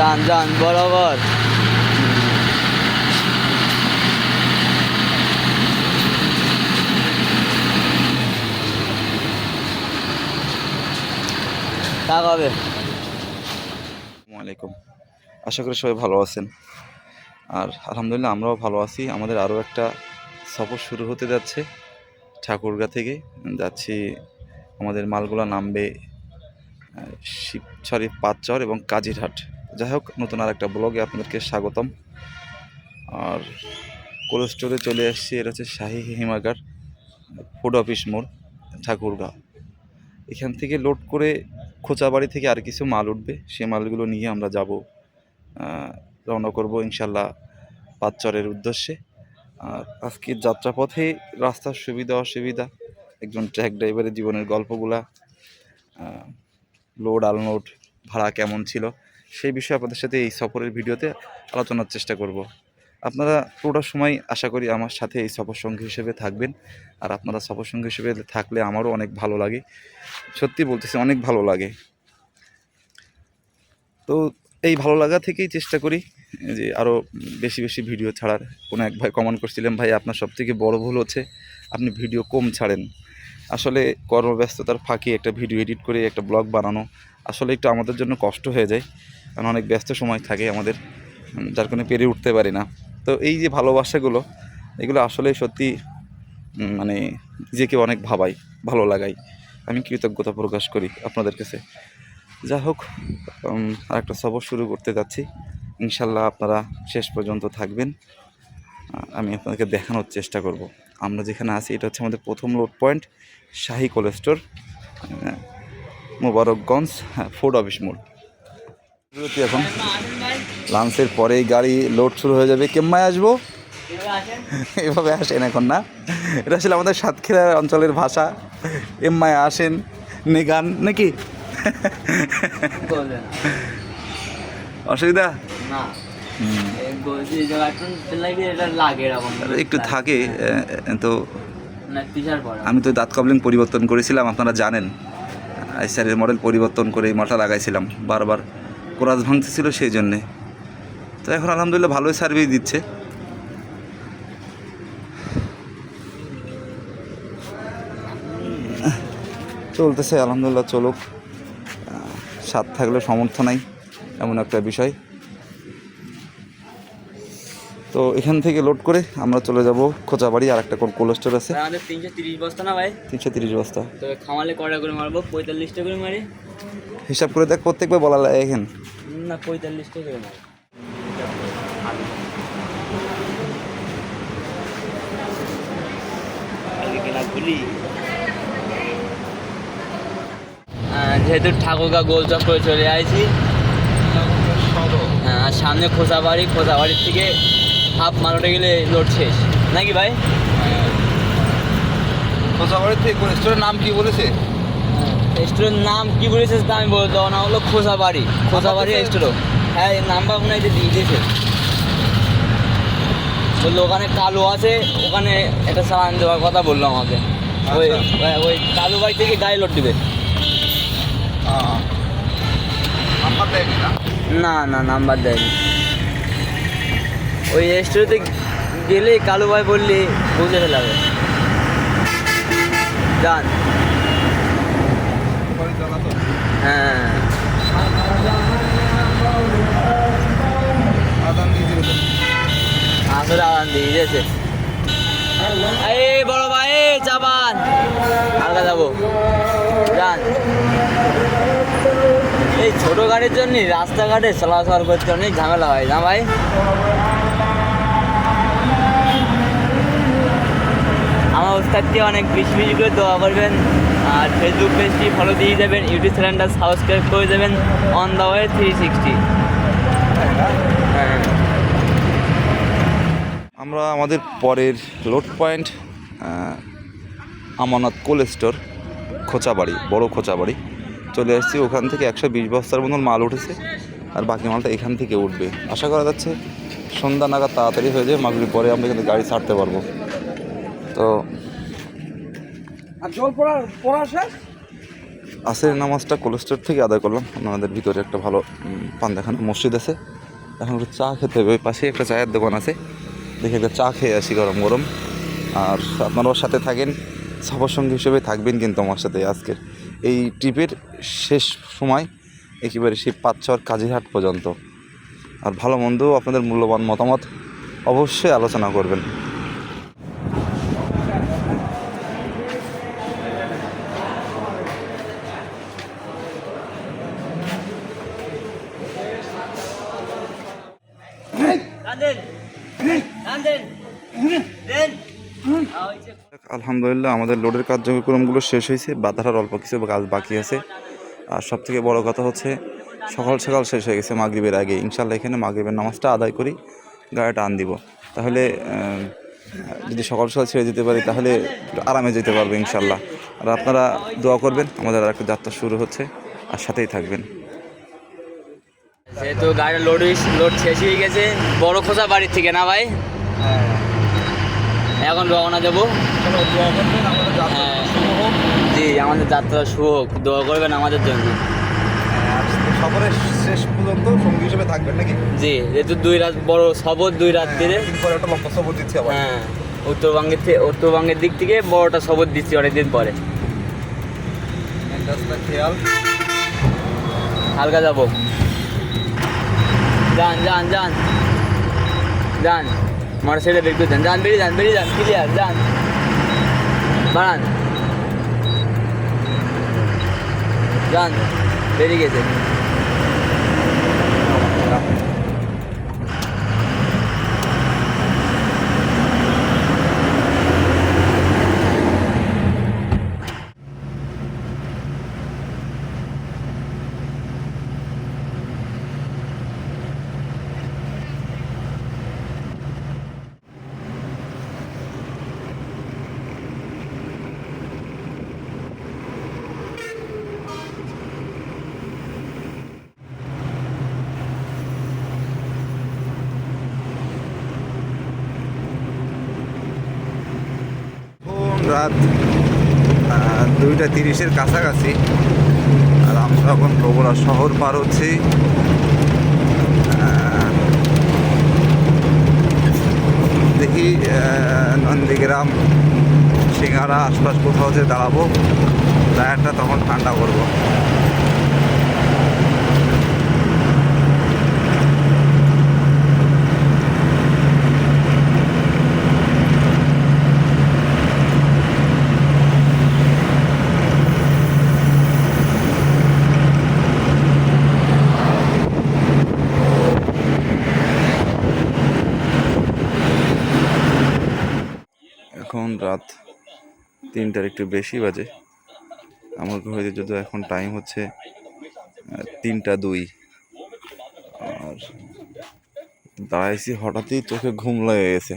যান যান বরাবর। হবে আলাইকুম আশা করি সবাই ভালো আছেন। আর আলহামদুলিল্লাহ আমরাও ভালো আছি। আমাদের আরও একটা সফর শুরু হতে যাচ্ছে। ঠাকুরগা থেকে যাচ্ছি। আমাদের মালগুলা নামবে আহ, শিবছড়ি পাঁচচর এবং কাজিরহাট। যাই হোক নতুন আর একটা ব্লগে আপনাদেরকে স্বাগতম। আর কোল্ড স্টোরে চলে আসছি, এটা হচ্ছে শাহী হিমাগার ফুড অফিস মোড় ঠাকুরগাঁও এখান থেকে লোড করে খোঁচাবাড়ি থেকে আর কিছু মাল উঠবে, সেই মালগুলো নিয়ে আমরা যাব রওনা করব ইনশাল্লাহ পাঁচচরের উদ্দেশ্যে। আর আজকের যাত্রাপথে রাস্তার সুবিধা, অসুবিধা, একজন ট্র্যাক ড্রাইভারের জীবনের গল্পগুলা লোড আনলোড ভাড়া কেমন ছিল সেই বিষয়ে আপনাদের সাথে এই সফরের ভিডিওতে আলোচনার চেষ্টা করব। আপনারা পুরোটা সময় আশা করি আমার সাথে এই সফর সঙ্গী হিসেবে থাকবেন। আর আপনারা সফর সঙ্গী হিসেবে থাকলে আমারও অনেক ভালো লাগে। সত্যি বলতেছি, অনেক ভালো লাগে। তো এই ভালো লাগা থেকেই চেষ্টা করি যে আরও বেশি বেশি ভিডিও ছাড়ার। কোনো এক ভাই কমেন্ট করছিলেন, ভাই, আপনার সব থেকে বড় ভুল হচ্ছে, আপনি ভিডিও কম ছাড়েন। আসলে কর্মব্যস্ততার ফাঁকে একটা ভিডিও এডিট করে একটা ব্লগ বানানো, আসলে একটু আমাদের জন্য কষ্ট হয়ে যায়। কারণ অনেক ব্যস্ত সময় থাকে আমাদের যার কারণে পেরে উঠতে পারি না। তো এই যে ভালোবাসাগুলো, এগুলো আসলে সত্যি মানে নিজেকে অনেক ভাবাই, ভালো লাগাই। আমি কৃতজ্ঞতা প্রকাশ করি আপনাদের কাছে। যা হোক আর একটা সফর শুরু করতে যাচ্ছি। ইনশাল্লাহ আপনারা শেষ পর্যন্ত থাকবেন। আমি আপনাদেরকে দেখানোর চেষ্টা করব। আমরা যেখানে আছি, এটা হচ্ছে আমাদের প্রথম load point Shahi cold store Mobarakganj হ্যাঁ ফুড অফিস মোড় বিরতি এখন। লাঞ্চের পরেই গাড়ি লোড শুরু হয়ে যাবে। কেম্মায় আসব? এভাবে আসেন এখন না? এটা আসলে আমাদের সাতক্ষীরা অঞ্চলের ভাষা। এম্মায় আসেন নেগান নাকি? অসুবিধা? একটু থাকে তো আমি তো দাঁত কবলিং পরিবর্তন করেছিলাম আপনারা জানেন। আইসারের মডেল পরিবর্তন করে মাথা লাগাইছিলাম বারবার। কোরাস ভাঙতেছিল সেই জন্যে। তো এখন আলহামদুলিল্লাহ ভালোই সার্ভিস দিচ্ছে। চলতেছে আলহামদুলিল্লাহ চলুক। স্বাদ থাকলে সমর্থ নাই এমন একটা বিষয়। তো এখান থেকে লোড করে আমরা চলে যাব খোঁচাবাড়ি আর একটা কোল্ড স্টোর আছে। আমাদের তিনশো তিরিশ বস্তা না ভাই? তিনশো তিরিশ বস্তা। তো খামালে কটা করে মারবো? পঁয়তাল্লিশটা করে মারি। হিসাব করে দেখ প্রত্যেকবার বলা লাগে এখানে। না পঁয়তাল্লিশটা করে মারি আহ, যেহেতু ঠাকুরগা গোলচক করে চলে আসছি হ্যাঁ সামনে আর সামনে খোঁচাবাড়ি খোঁচাবাড়ির থেকে হাফ মারোটে গেলে লোড শেষ। নাকি ভাই? খোঁচাবাড়ি থেকে কোন স্টোরের নাম কি বলেছে? রেস্টুরেন্ট নাম কি বলেছে তা আমি বলতে পারব না হলো খোঁচাবাড়ি খোঁচাবাড়ি রেস্টুরেন্ট হ্যাঁ নাম্বার মনে হয় যে দিয়ে দিয়েছে। বলল ওখানে কালো আছে ওখানে একটা সালান দেওয়ার কথা বলল আমাকে। ওই ওই- ওই কালু বাড়ি থেকে গায়ে লোড দিবে না? না না নাম্বার দেয়নি। ওই রেস্টুরেন্টে গেলে কালু ভাই বললে বুঝে ফেলাবে। যান। হ্যাঁ দিয়েছে এই বড় ভাই এই ছোট গাড়ির জন্য রাস্তাঘাটে চলাচল করতে অনেক ঝামেলা হয় না ভাই আমার অনেক বেশি বেশি করে দোয়া করবেন আর ফেসবুক পেজটি ফলো দিয়ে যাবেন ইউটিউব চ্যানেলটা সাবস্ক্রাইব করে দেবেন on the way three sixty আমরা আমাদের পরের load point Amanat cold store Khonchabari, বড় খোঁচাবাড়ি। চলে এসেছি, ওখান থেকে একশো বিশ বস্তার মতন মাল উঠেছে আর বাকি মালটা এখান থেকে উঠবে। আশা করা যাচ্ছে সন্ধ্যা নাগাদ তাড়াতাড়ি হয়ে যাবে মাগরির পরে আমরা এখানে গাড়ি ছাড়তে পারব। তো আর জল পড়া পড়া শেষ? আসের নামাজটা কোলেস্টোর থেকে আদায় করলাম। আমাদের ভিতরে একটা ভালো পান দেখানো মসজিদ আছে। এখন একটু চা খেতে হবে। ওই পাশে একটা চায়ের দোকান আছে। দেখে একটা চা খেয়ে আসি গরম গরম। আর আপনারাও সাথে থাকেন। সফর সঙ্গী হিসেবে থাকবেন কিন্তু আমার সাথে আজকের। এই ট্রিপের শেষ সময় একেবারে সেই পাঁচচর কাজিরহাট পর্যন্ত। আর ভালো মন্দ আপনাদের মূল্যবান মতামত অবশ্যই আলোচনা করবেন। আলহামদুলিল্লাহ আমাদের লোডের কার্যক্রমগুলো শেষ হয়েছে বাধার অল্প কিছু কাজ বাকি আছে। আর সব থেকে বড়ো কথা হচ্ছে সকাল সকাল শেষ হয়ে গেছে মাগরিবের আগে। ইনশাল্লাহ এখানে মাগরিবের নামাজটা আদায় করি গাড়িটা আন দিব। তাহলে যদি সকাল সকাল ছেড়ে যেতে পারি তাহলে আরামে যেতে পারব ইনশাল্লাহ আর আপনারা দোয়া করবেন আমাদের আর একটা যাত্রা শুরু হচ্ছে আর সাথেই থাকবেন। যেহেতু গাড়ির লোড লোড শেষ হয়ে গেছে বড় খোঁজা বাড়ির থেকে না ভাই? এখন রওনা দেবো। হ্যাঁ। জি আমাদের যাত্রা শুভ হোক। দোয়া করবেন আমাদের জন্য। সফরের শেষ পর্যন্ত সঙ্গী হিসেবে থাকবেন নাকি? জি যেহেতু দুই রাত বড় শবর দুই রাত্রিরে পরে একটা লক্ষ্য সফর দিচ্ছি হ্যাঁ উত্তরবঙ্গের থেকে উত্তরবঙ্গের দিক থেকে বড়টা শবর দিচ্ছি অনেকদিন পরে। খেয়াল। হালকা যাব। যান যান যান। যান। মোটর সাইডে বের করে দেন যান বেরিয়ে যান বেরিয়ে যান ক্লিয়ার যান বাড়ান যান বেরিয়ে গেছে রাত আহ, দুইটা তিরিশের কাছাকাছি। আর আমরা এখন বগুড়া শহর পার হচ্ছি। দেখি নন্দীগ্রাম, সিঙ্গারা, আশপাশ কোথাও যে দাঁড়াবো টায়ারটা তখন ঠান্ডা করব এখন রাত তিনটার একটু বেশি বাজে। আমার ঘড়িতে যদি এখন টাইম হচ্ছে তিনটা দুই। আর দাঁড়াইছি হঠাৎই চোখে ঘুম লেগে গেছে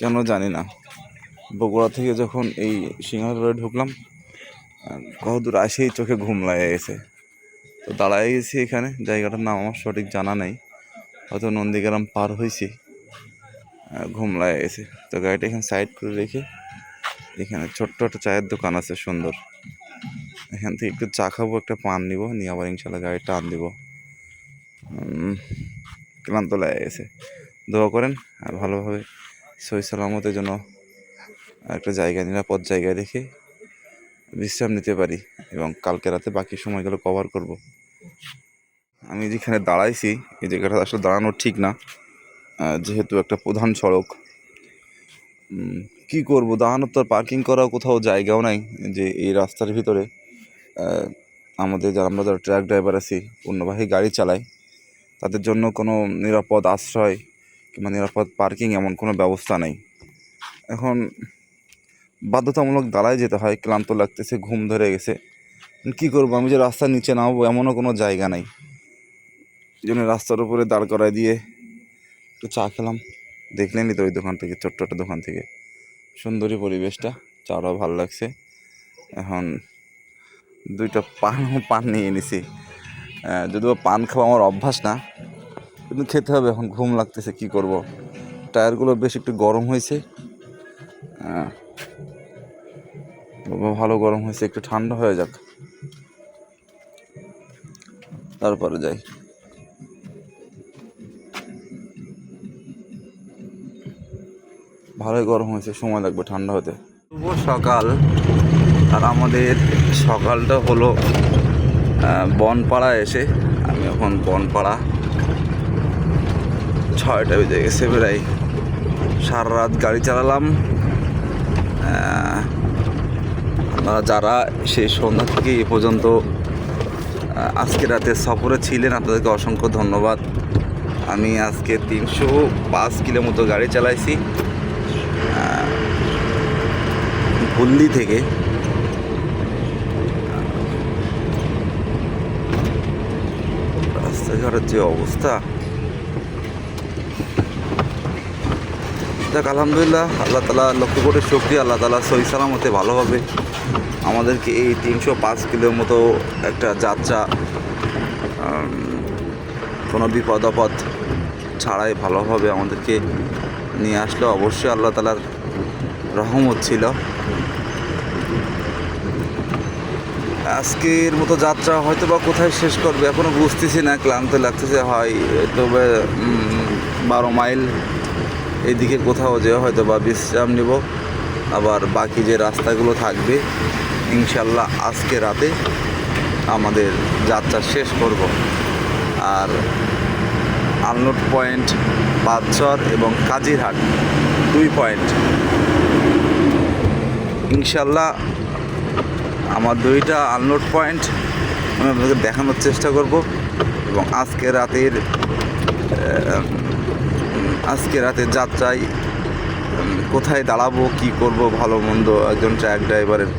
কেন জানি না। বগুড়া থেকে যখন এই সিঙ্গার ঢুকলাম আহ, কতদূর আসেই চোখে ঘুম লেগে গেছে। তো দাঁড়াই গেছি এখানে জায়গাটার নাম আমার সঠিক জানা নেই। হয়তো নন্দীগ্রাম পার হয়েছি ঘুম লাগে গেছে। তো গাড়িটা এখানে সাইড করে রেখে এখানে ছোট্ট একটা চায়ের দোকান আছে সুন্দর। এখান থেকে একটু চা খাব, একটা পান নিব, নিয়ে আবার ইনশাল্লাহ গাড়ি টান দিব। ক্লান্ত লেগে গেছে। দোয়া করেন আর ভালোভাবে সহি সালামতের জন্য একটা জায়গা, নিরাপদ জায়গায় রেখে বিশ্রাম নিতে পারি এবং কালকে রাতে বাকি সময়গুলো কভার করব। আমি যেখানে দাঁড়াইছি, এই জায়গাটা আসলে দাঁড়ানো ঠিক না। যেহেতু একটা প্রধান সড়ক কি করব? দাঁড়ানোর তো পার্কিং করাও কোথাও জায়গাও নাই যে এই রাস্তার ভিতরে। আমাদের যারা, আমরা যারা ট্রাক ড্রাইভার আছি পণ্যবাহী গাড়ি চালাই, তাদের জন্য কোনো নিরাপদ আশ্রয় কিংবা নিরাপদ পার্কিং এমন কোনো ব্যবস্থা নেই। এখন বাধ্যতামূলক দাঁড়ায় যেতে হয়, ক্লান্ত লাগতেছে, ঘুম ধরে গেছে। কি করব? আমি যে রাস্তার নিচে নামবো, এমনও কোনো জায়গা নাই। জন্য রাস্তার উপরে দাঁড় করায় দিয়ে একটু চা খেলাম। দেখলেনই তো ওই দোকান থেকে ছোট্ট একটা দোকান থেকে। সুন্দরী পরিবেশটা চাটাও ভালো লাগছে। এখন দুইটা পান পান নিয়ে নিছি আহ, যদিও পান খাওয়া আমার অভ্যাস না কিন্তু খেতে হবে এখন ঘুম লাগতেছে কি করব? টায়ারগুলো বেশ একটু গরম হয়েছে। ভালো গরম হয়েছে একটু ঠান্ডা হয়ে যাক। তারপরে যাই। ভালোই গরম হয়েছে, সময় লাগবে ঠান্ডা হতে। শুভ সকাল। আর আমাদের সকালটা হলো বনপাড়া এসে, আমি এখন বনপাড়া। ছয়টা বেজে গেছে প্রায়। সারা রাত গাড়ি চালালাম। আপনারা যারা সেই সন্ধ্যা থেকে এ পর্যন্ত আজকে রাতে সফরে ছিলেন, আপনাদেরকে অসংখ্য ধন্যবাদ। আমি আজকে তিনশো পাঁচ কিলো মতো গাড়ি চালাইছি। হুল্লি থেকে রাস্তাঘাটের যে অবস্থা। দেখ, আলহামদুলিল্লাহ, আল্লাহ তালা লক্ষ কোটি শক্তি আল্লাহ তালা সহি সালামতে ভালোভাবে আমাদেরকে এই তিনশো পাঁচ কিলোর মতো একটা যাত্রা কোনো বিপদ আপদ ছাড়াই ভালোভাবে আমাদেরকে নিয়ে আসলো। অবশ্যই আল্লাহ তালার রহমত ছিল। আজকের মতো যাত্রা হয়তো বা কোথায় শেষ করবে? এখনও বুঝতেছি না, ক্লান্ত লাগতেছে, হয় তবে বারো মাইল এদিকে কোথাও যে হয়তো বা বিশ্রাম নিব। আবার বাকি যে রাস্তাগুলো থাকবে, ইনশাল্লাহ আজকে রাতে আমাদের যাত্রা শেষ করব। আর আনলোড পয়েন্ট, বাদচর এবং কাজিরহাট, দুই পয়েন্ট। ইনশাল্লাহ আমার দুইটা আনলোড পয়েন্ট আমি আপনাদের দেখানোর চেষ্টা করব। এবং আজকে রাতের আজকে রাতের যাত্রায় কোথায় দাঁড়াবো, কি করব, ভালো মন্দ একজন ট্র্যাক ড্রাইভারের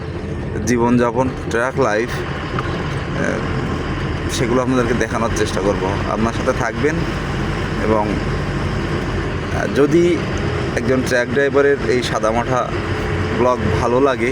জীবনযাপন ট্র্যাক লাইফ সেগুলো আপনাদেরকে দেখানোর চেষ্টা করব। আপনার সাথে থাকবেন এবং যদি একজন ট্র্যাক ড্রাইভারের এই সাদামাঠা ব্লগ ভালো লাগে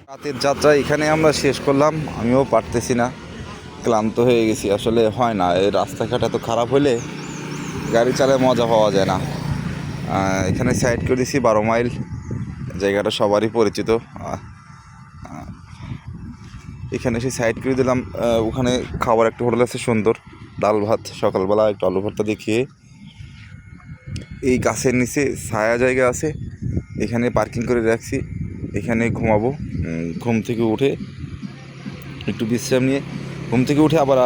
রাতের যাত্রা এখানে আমরা শেষ করলাম। আমিও পারতেছি না। ক্লান্ত হয়ে গেছি। আসলে হয় না। এই রাস্তাঘাট এত খারাপ হলে গাড়ি চালায় মজা পাওয়া যায় না। এখানে সাইড করে দিছি বারো মাইল। জায়গাটা সবারই পরিচিত। এখানে এসে সাইড করে দিলাম। ওখানে খাবার একটা হোটেল আছে সুন্দর। ডাল ভাত। সকালবেলা একটু আলু ভর্তা দেখিয়ে। এই গাছের নিচে ছায়া জায়গা আছে। এখানে পার্কিং করে রাখছি। এখানে ঘুমাবো। ঘুম থেকে উঠে একটু বিশ্রাম নিয়ে, ঘুম থেকে উঠে আবার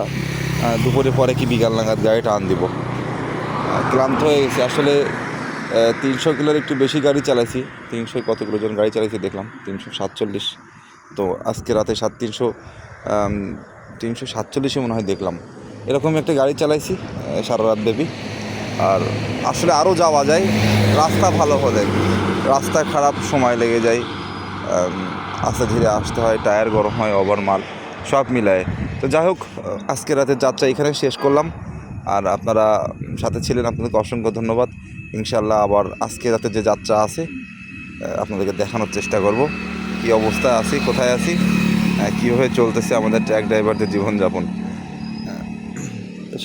দুপুরে পরে কি বিকাল নাগাদ গাড়ি টান দিব। ক্লান্ত হয়ে গেছি। আসলে তিনশো কিলোর একটু বেশি গাড়ি চালাইছি। তিনশো কত কিলো জন গাড়ি চালাইছি দেখলাম, তিনশো সাতচল্লিশ। তো আজকে রাতে সাত তিনশো তিনশো সাতচল্লিশে মনে হয় দেখলাম। এরকম একটা গাড়ি চালাইছি সারা রাত ব্যাপী। আর আসলে আরও যাওয়া যায়, রাস্তা ভালো হলে, রাস্তা খারাপ সময় লেগে যায়। আস্তে ধীরে আসতে হয়, টায়ার গরম হয়, ওভার মাল, সব মিলায়। তো যাই হোক, আজকে রাতের যাত্রা এখানে শেষ করলাম। আর আপনারা সাথে ছিলেন, আপনাদেরকে অসংখ্য ধন্যবাদ। ইনশাল্লাহ আবার আজকে রাতে যে যাত্রা আছে আপনাদেরকে দেখানোর চেষ্টা করব। কী অবস্থায় আছি, কোথায় আছি কীভাবে চলতেছে আমাদের ট্র্যাক ড্রাইভারদের জীবনযাপন।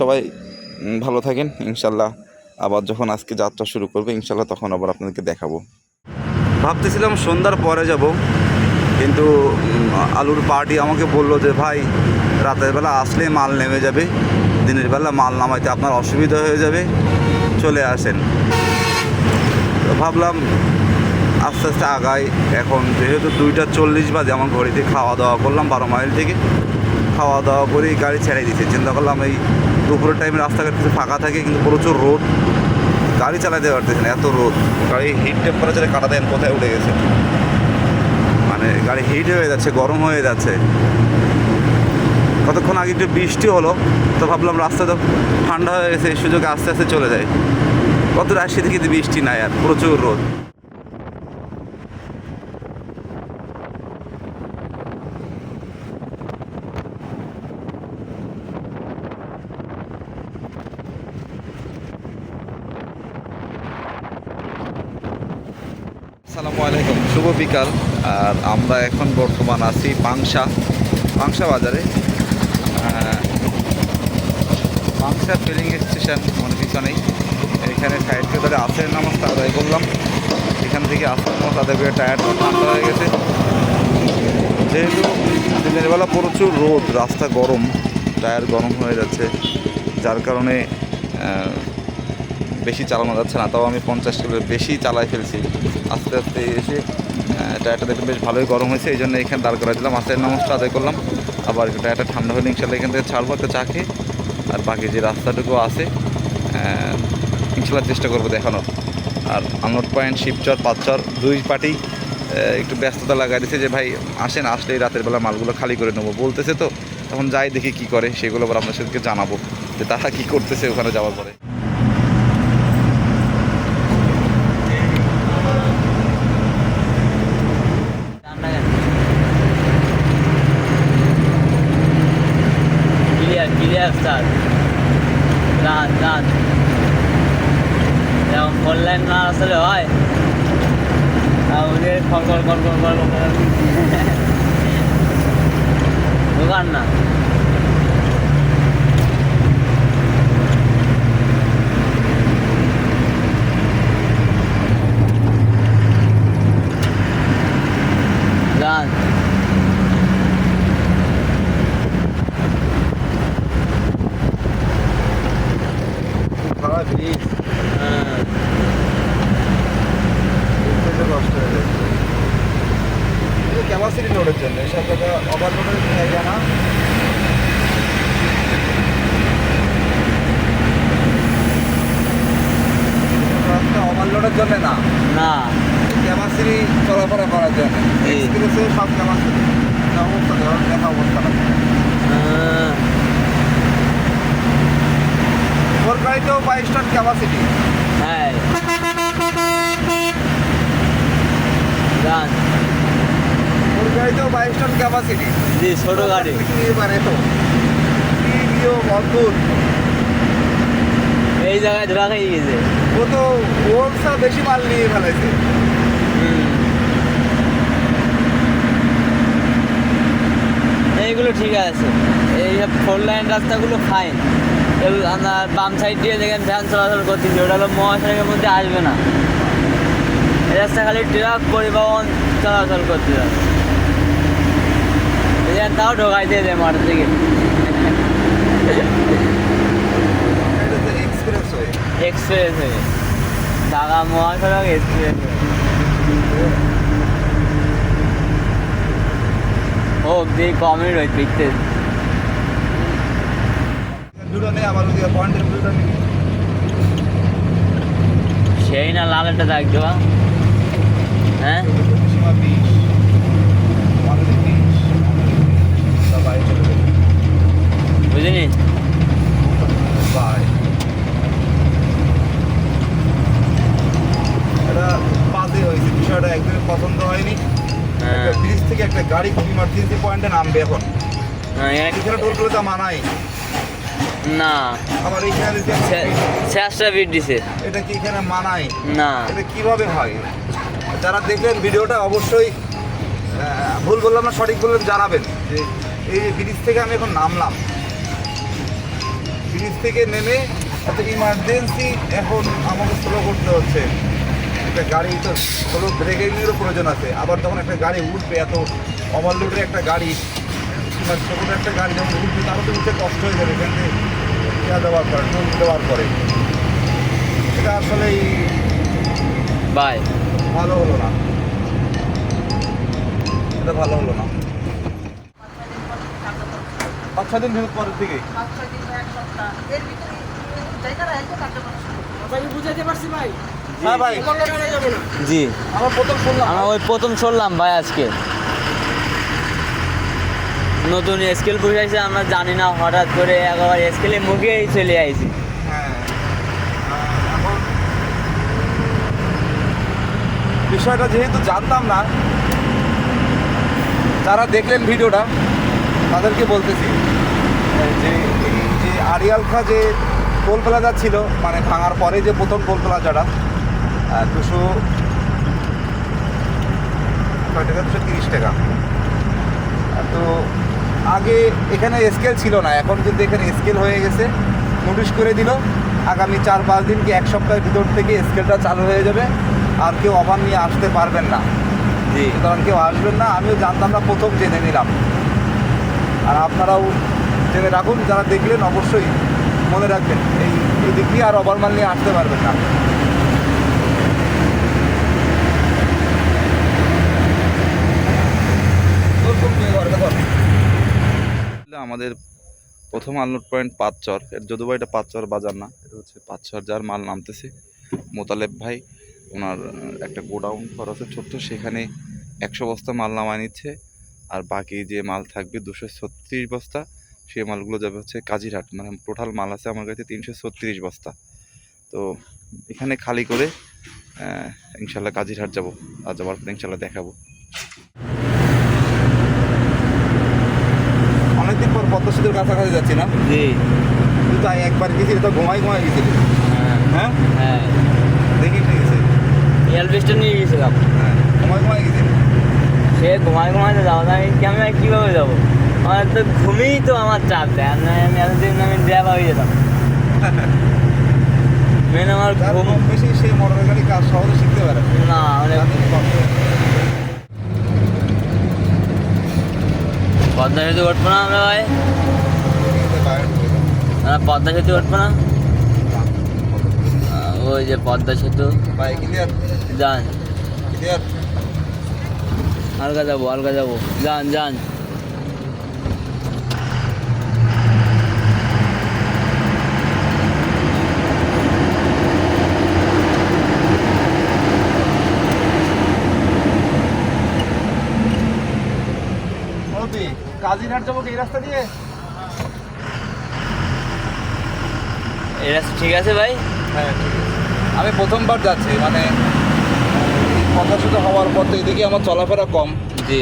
সবাই ভালো থাকেন। ইনশাল্লাহ আবার যখন আজকে যাত্রা শুরু করবে ইনশাল্লাহ তখন আবার আপনাদেরকে দেখাবো। ভাবতেছিলাম সন্ধ্যার পরে যাব, কিন্তু আলুর পার্টি আমাকে বলল যে, ভাই, রাতের বেলা আসলে মাল নেমে যাবে, দিনের বেলা মাল নামাইতে আপনার অসুবিধা হয়ে যাবে, চলে আসেন। তো ভাবলাম, আস্তে আস্তে আগাই, এখন যেহেতু দুইটা চল্লিশ বাজে, আমার ঘড়িতে খাওয়া দাওয়া করলাম বারো মাইল থেকে। খাওয়া দাওয়া করেই গাড়ি ছেড়ে দিয়েছে, চিন্তা করলাম এই দুপুরের টাইমে রাস্তাঘাট কিছু ফাঁকা থাকে, কিন্তু প্রচুর রোদ। গাড়ি চালাতে পারতেছে না, এত রোদ। গাড়ি হিট টেম্পারেচারে কাটা দেন কোথায় উঠে গেছে? মানে গাড়ি হিট হয়ে যাচ্ছে, গরম হয়ে যাচ্ছে। কতক্ষণ আগে একটু বৃষ্টি হলো, তো ভাবলাম রাস্তা তো ঠান্ডা হয়ে গেছে, এই সুযোগে আস্তে আস্তে চলে যায় কত রাশি থেকে বৃষ্টি নাই আর, প্রচুর রোদ আসসালামু আলাইকুম শুভ বিকাল আর আমরা এখন বর্তমান আছি পাংশা পাংশা বাজারে। পাংশা ফিলিং স্টেশন মানে পিছনেই। এখানে সাইডকে ধরে আসের নামাজটা আদায় করলাম। এখান থেকে আসের নামাজ আদায় করে টায়ারটা ঠান্ডা হয়ে গেছে। যেহেতু দিনের বেলা প্রচুর রোদ, রাস্তা গরম টায়ার গরম হয়ে যাচ্ছে। যার কারণে বেশি চালানো যাচ্ছে না, তাও আমি পঞ্চাশ কিলো বেশি চালাই ফেলছি। আস্তে আস্তে এসে টায়ারটা দেখতে বেশ ভালোই গরম হয়েছে এই জন্য এখানে দাঁড় করা দিলাম। আস্তে নামাজটা আদায় করলাম। আবার টায়ারটা ঠান্ডা হলে ইনশাল্লাহ এখান থেকে ছাড়বো একটা চা খেয়ে। আর বাকি যে রাস্তাটুকু আছে আহ, ইনশাল্লাহ চেষ্টা করব দেখানোর। আর আনোট পয়েন্ট শিবচর পাঁচচর দুই পার্টি একটু ব্যস্ততা লাগাই দিয়েছে যে ভাই আসেন আসলে রাতের বেলা মালগুলো খালি করে নেব। বলতেছে তো তখন যাই দেখি কি করে সেগুলো আবার আপনার সাথে জানাব যে তারা কি করতেছে ওখানে যাওয়ার পরে। স্যার রান রান যেমন ফোন লাইন না আসলে হয় ওদের call call call call call দোকান না রান খারাপ ব্রিজ হ্যাঁ কষ্ট হয়ে যাচ্ছে ক্যাপাসিটি লোডের জন্য এসব জায়গা ওভারলোডের জায়গা না রাস্তা ওভারলোডের জন্য না না ক্যাপাসিটি চলাফেরা করার জন্য জি। ক্যাপাসিটি অবস্থা ধরুন বাইশ টন ক্যাপাসিটি হ্যাঁ ওর গাড়িতেও বাইশ টন ক্যাপাসিটি জি ছোট গাড়ি এবারে তো নিয়ম অদ্ভুত এই জায়গায় ধরা খেয়ে গেছে। ও তো ওর বেশি মাল নিয়ে ফেলেছে এইগুলো ঠিক আছে। এই সব ফোর লাইন রাস্তাগুলো ফাইন আপনার বাম সাইড দিয়ে দেখেন ভ্যান চলাচল করতেছে। ওটা হলো মহাসড়কের মধ্যে আসবে না। এই রাস্তা খালি ট্রাক পরিবহন চলাচল করতে যাবে দেখেন তাও ঢোকাই দিয়ে দেয় মাঠ থেকে এক্সপ্রেস হয়ে হয়ে ঢাকা মহাসড়ক এক্সপ্রেস হোক নেই আবার ওদিকে পয়েন্টের দুটো সেই না লালটা দেখছ হ্যাঁ? বুঝিনি এটা বাজে হয়েছে বিষয়টা একদমই পছন্দ হয়নি। হ্যাঁ ব্রিজ থেকে একটা গাড়ি খুব ইমার্জেন্সি পয়েন্টে নামবে এখন। হ্যাঁ, এখানে এখানে টোল করে মানাই না। আবার শেষটা দিছে এটা কি এখানে মানাই না। এটা কীভাবে হয়? যারা দেখলেন ভিডিওটা অবশ্যই ভুল বললাম না সঠিক বললাম জানাবেন। যে এই ব্রিজ থেকে আমি এখন নামলাম। ব্রিজ থেকে নেমে ইমার্জেন্সি এখন আমাকে স্লো করতে হচ্ছে। একটা গাড়ি তো স্লো ব্রেকিংয়েরও প্রয়োজন আছে। আবার তখন একটা গাড়ি উঠবে এত ওভারলোডের একটা গাড়ি কিংবা ছোটো একটা গাড়ি যখন উঠবে তারও তো উঠতে কষ্ট হয়ে যাবে এখান থেকে ইয়া দেওয়ার পরে নুন দেওয়ার পরে। এটা আসলেই বাই। ভালো হলো না। এটা ভালো হলো না। পাঁচ ছ দিন পরের হ্যাঁ ভাই। জি। আমার প্রথম শুনলাম। আমরা ওই প্রথম শুনলাম ভাই আজকে। নতুন স্কেল বসাইছে আমরা জানি না হঠাৎ করে একবার স্কেলে মুখেই চলে আইছি। হ্যাঁ। বিষয়টা যেহেতু জানতাম না যারা দেখলেন ভিডিওটা তাদেরকে বলতেছি যে যে আরিয়ালখা যে টোল প্লাজা ছিল মানে ভাঙার পরে যে প্রথম টোল প্লাজাটা দুশো টাকা দুশো তিরিশ টাকা। তো আগে এখানে স্কেল ছিল না এখন কিন্তু এখানে স্কেল হয়ে গেছে। নোটিশ করে দিল আগামী চার পাঁচ দিন কি এক সপ্তাহের ভিতর থেকে স্কেলটা চালু হয়ে যাবে আর কেউ অভাব নিয়ে আসতে পারবেন না। জি। সুতরাং কেউ আসবেন না আমিও জানতাম না প্রথম জেনে নিলাম। আর আপনারাও জেনে রাখুন যারা দেখলেন অবশ্যই মনে রাখবেন, এই দিক দিয়ে আর অবারমাল নিয়ে আসতে পারবেন না? আমাদের প্রথম আনলোড পয়েন্ট পাঁচচর। এর যদিও এটা পাঁচচর বাজার না, এটা হচ্ছে পাঁচচর যার মাল নামতেছে। মোতালেব ভাই, ওনার একটা গোডাউন আছে ছোট্ট, সেখানে একশো বস্তা মাল নামায় নিচ্ছে। আর বাকি যে মাল থাকবে দুশো ছত্রিশ বস্তা সেই মালগুলো যাবে হচ্ছে কাজিরহাট। মানে টোটাল মাল আছে আমার কাছে তিনশো ছত্রিশ বস্তা। তো এখানে খালি করে ইনশাল্লাহ কাজিরহাট যাব। আর যাওয়ার পরে ইনশাল্লাহ দেখাবো। অনেকদিন পর পদ্ম সেতুর কাছাকাছি যাচ্ছি না? জি। তুই তো একবার গেছিলি তো ঘুমাই ঘুমাই গেছিলি হ্যাঁ। হ্যাঁ? দেখিস না গেছে এলভিসটা নিয়ে গেছিলাম। হ্যাঁ ঘুমাই ঘুমাই গেছিলি সে ঘুমাই ঘুমাতে যাওয়া না আমি আমি কীভাবে যাব? আমার তো ঘুমিয়েই তো আমার চাপ দেয়। আমি এতদিন আমি ড্রাইভার হয়ে যেতাম। মেন আমার ঘুম বেশি সেই মোটর গাড়ি কাজ সহজে শিখতে পারে। না মানে যাদের পদ্মা সেতু উঠবো না আমরা ভাই? আমরা পদ্মা সেতু উঠবো না? ওই যে পদ্মা সেতু। যান। হালকা যাব হালকা যাব। যান যান। যাব এই রাস্তা দিয়ে? এই রাস্তা ঠিক আছে ভাই? হ্যাঁ ঠিক আছে। আমি প্রথমবার যাচ্ছি মানে কথা শুধু হওয়ার পর তো এদিকে আমার চলাফেরা কম। জি।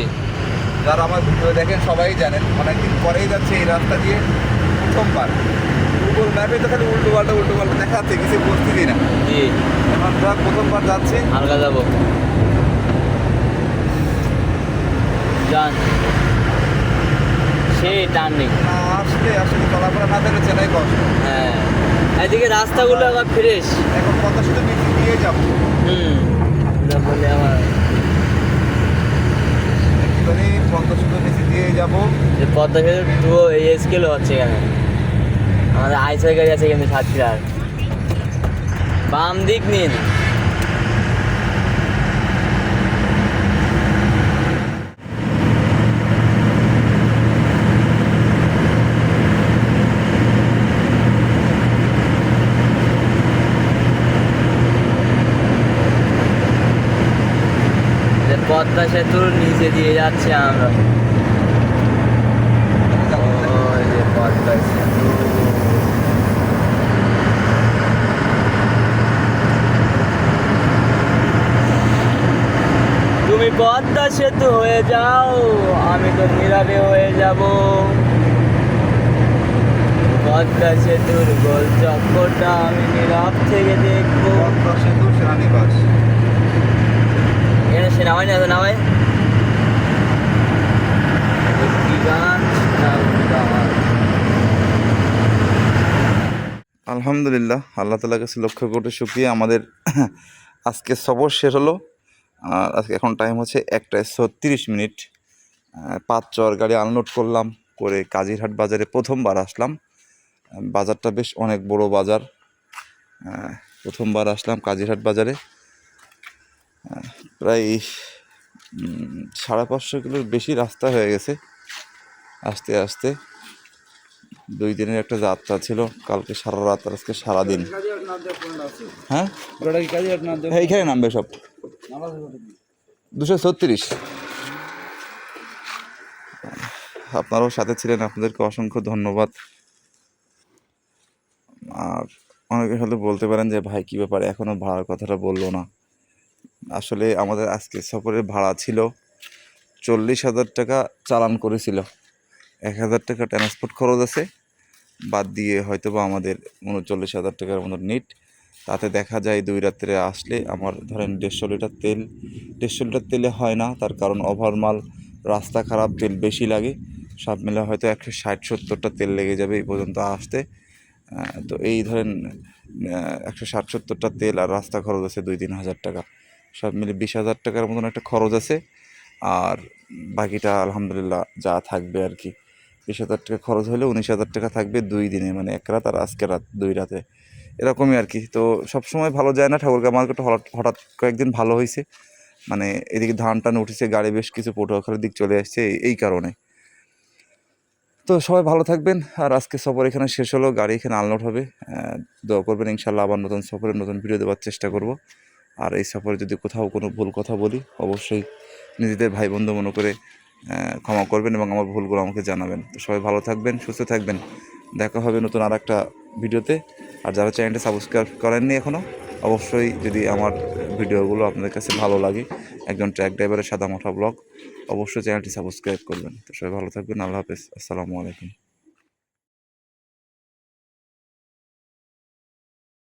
যারা আমার ভিডিও দেখেন সবাই জানেন অনেকদিন পরেই যাচ্ছে এই রাস্তা দিয়ে প্রথমবার। গুগল ম্যাপে তো খালি উল্টো পাল্টা উল্টো পাল্টা দেখাচ্ছে কিছু বুঝতেছি না। জি। এখন যা প্রথমবার যাচ্ছি। হালকা যাব। যান। সেই টার্নিং আসলে আসলে চলাফেরা না থাকলে চেনাই কষ্ট হ্যাঁ এদিকে রাস্তাগুলো আবার ফ্রেশ এখন শুধু নিচে দিয়ে যাব। হুম বলে আবার পদ্মা নিচে দিয়ে যাব। যে পদ্মা সেতু টু এই হচ্ছে এখানে। আমাদের আইসার গাড়ি আছে এখানে সাতক্ষীরার। বাম দিক নিন যে পদ্মা সেতুর নিচে দিয়ে যাচ্ছে আমরা। পদ্মা সেতু। তুমি পদ্মা সেতু হয়ে যাও আমি তো নীরবে হয়ে যাব। পদ্মা সেতুর গোল চক্করটা আমি নীরব থেকে দেখব। পদ্মা সেতু সেনানিবাস। আলহামদুলিল্লাহ, আল্লাহ তালার কাছে লক্ষ্য কোটি শুক্রিয়া। আমাদের আজকে সফর শেষ হলো। আর আজকে এখন টাইম হচ্ছে একটায় ছত্রিশ মিনিট। পাঁচ চর গাড়ি আনলোড করলাম, করে কাজিরহাট বাজারে প্রথমবার আসলাম। বাজারটা বেশ অনেক বড় বাজার। প্রথমবার আসলাম কাজিরহাট বাজারে। প্রায় সাড়ে পাঁচশো কিলোর বেশি রাস্তা হয়ে গেছে। আস্তে আস্তে দুই দিনের একটা যাত্রা ছিল, কালকে সারা রাত আর আজকে সারাদিন। হ্যাঁ? এইখানে নামবে সব। দুশো ছত্রিশ। আপনারাও সাথে ছিলেন, আপনাদেরকে অসংখ্য ধন্যবাদ। আর অনেকে হয়তো বলতে পারেন যে, ভাই, কী ব্যাপারে এখনও ভাড়ার কথাটা বলল না। আসলে আমাদের আজকে সফরের ভাড়া ছিল চল্লিশ হাজার টাকা চালান করেছিল। এক হাজার টাকা ট্রান্সপোর্ট খরচ আছে, বাদ দিয়ে হয়তো বা আমাদের উনচল্লিশ হাজার টাকার মতো নিট তাতে দেখা যায় দুই রাত্রে আসলে আমার ধরেন দেড়শো লিটার তেল, দেড়শো লিটার তেলে হয় না, তার কারণ ওভারমাল রাস্তা খারাপ, তেল বেশি লাগে। সব মিলে হয়তো একশো ষাট সত্তরটা তেল লেগে যাবে এই পর্যন্ত আসতে। তো এই ধরেন একশো ষাট সত্তরটা তেল আর রাস্তা খরচ আছে দুই তিন হাজার টাকা। সব মিলে বিশ হাজার টাকার মতন একটা খরচ আছে। আর বাকিটা আলহামদুলিল্লাহ যা থাকবে আর কি। বিশ হাজার টাকা খরচ হলে উনিশ হাজার টাকা থাকবে দুই দিনে মানে এক রাত আর আজকে রাত দুই রাতে। এরকমই আর কি। তো সব সময় ভালো যায় না ঠাকুরগাঁ মার্কেটে হঠাৎ হঠাৎ কয়েকদিন ভালো হয়েছে। মানে এদিকে ধান টান উঠেছে, গাড়ি বেশ কিছু পটুয়াখালীর দিক চলে আসছে, এই- কারণে। তো সবাই ভালো থাকবেন। আর আজকে সফর এখানে শেষ হলো, গাড়ি এখানে আনলোড হবে। দোয়া করবেন ইনশাল্লাহ আবার নতুন সফরে নতুন ভিডিও দেওয়ার চেষ্টা করব। আর এই সফরে যদি কোথাও কোনো ভুল কথা বলি, অবশ্যই নিজেদের ভাই বন্ধু মনে করে ক্ষমা করবেন এবং আমার ভুলগুলো আমাকে জানাবেন। তো সবাই ভালো থাকবেন, সুস্থ থাকবেন। দেখা হবে নতুন আর একটা ভিডিওতে। আর যারা চ্যানেলটা সাবস্ক্রাইব করেননি এখনও অবশ্যই যদি আমার ভিডিওগুলো আপনাদের কাছে ভালো লাগে, একজন ট্র্যাক ড্রাইভারের সাদা মাথা ব্লগ, অবশ্যই চ্যানেলটি সাবস্ক্রাইব করবেন। তো সবাই ভালো থাকবেন, আল্লাহ হাফেজ, আসসালামু আলাইকুম।